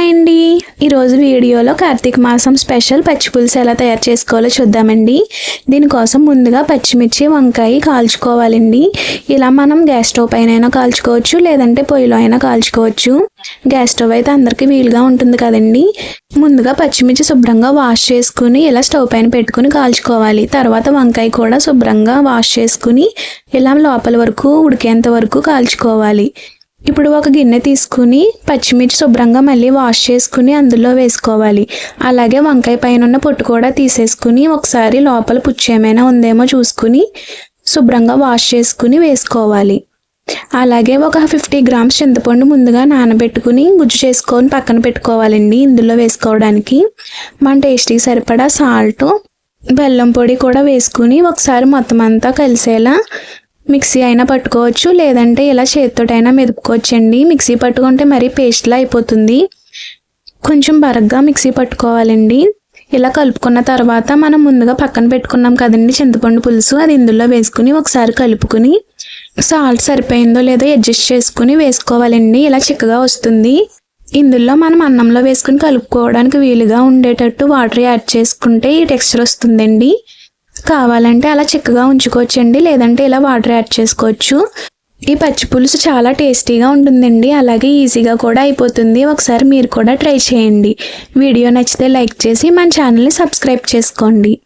Hi అండి ఈరోజు వీడియోలో కార్తీక మాసం స్పెషల్ పచ్చిపులుసు ఎలా తయారు చేసుకోవాలో చూద్దామండి. దీనికోసం ముందుగా పచ్చిమిర్చి వంకాయ కాల్చుకోవాలండి. ఇలా మనం గ్యాస్ స్టవ్ పైన అయినా కాల్చుకోవచ్చు లేదంటే పొయ్యిలో అయినా కాల్చుకోవచ్చు. గ్యాస్ స్టవ్ అయితే అందరికీ వీలుగా ఉంటుంది కదండి. ముందుగా పచ్చిమిర్చి శుభ్రంగా వాష్ చేసుకుని ఇలా స్టవ్ పైన పెట్టుకుని కాల్చుకోవాలి. తర్వాత వంకాయ కూడా శుభ్రంగా వాష్ చేసుకుని ఇలా లోపల వరకు ఉడికేంత వరకు కాల్చుకోవాలి. ఇప్పుడు ఒక గిన్నె తీసుకుని పచ్చిమిర్చి శుభ్రంగా మళ్ళీ వాష్ చేసుకుని అందులో వేసుకోవాలి. అలాగే వంకాయ పైన ఉన్న పొట్టు కూడా తీసేసుకుని ఒకసారి లోపల పుచ్చేమైనా ఉందేమో చూసుకుని శుభ్రంగా వాష్ చేసుకుని వేసుకోవాలి. అలాగే ఒక ఫిఫ్టీ గ్రామ్స్ చింతపండు ముందుగా నానబెట్టుకుని గుజ్జు చేసుకొని పక్కన పెట్టుకోవాలండి ఇందులో వేసుకోవడానికి. మన టేస్టీకి సరిపడా సాల్ట్ బెల్లం పొడి కూడా వేసుకుని ఒకసారి మొత్తం అంతా కలిసేలా మిక్సీ అయినా పట్టుకోవచ్చు లేదంటే ఇలా చేతితోటైనా మెదుపుకోవచ్చండి. మిక్సీ పట్టుకుంటే మరీ పేస్ట్లా అయిపోతుంది. కొంచెం బరగ్గా మిక్సీ పట్టుకోవాలండి. ఇలా కలుపుకున్న తర్వాత మనం ముందుగా పక్కన పెట్టుకున్నాం కదండి చింతపండు పులుసు. అది ఇందులో వేసుకుని ఒకసారి కలుపుకుని సాల్ట్ సరిపోయిందో లేదో అడ్జస్ట్ చేసుకుని వేసుకోవాలండి. ఇలా చిక్కగా వస్తుంది. ఇందులో మనం అన్నంలో వేసుకుని కలుపుకోవడానికి వీలుగా ఉండేటట్టు వాటర్ యాడ్ చేసుకుంటే ఈ టెక్స్చర్ వస్తుందండి. కావాలంటే అలా చిక్కగా ఉంచుకోవచ్చండి లేదంటే ఇలా వాటర్ యాడ్ చేసుకోవచ్చు. ఈ పచ్చి పులుసు చాలా టేస్టీగా ఉంటుందండి అలాగే ఈజీగా కూడా అయిపోతుంది. ఒకసారి మీరు కూడా ట్రై చేయండి. వీడియో నచ్చితే లైక్ చేసి మన ఛానల్ని సబ్స్క్రైబ్ చేసుకోండి.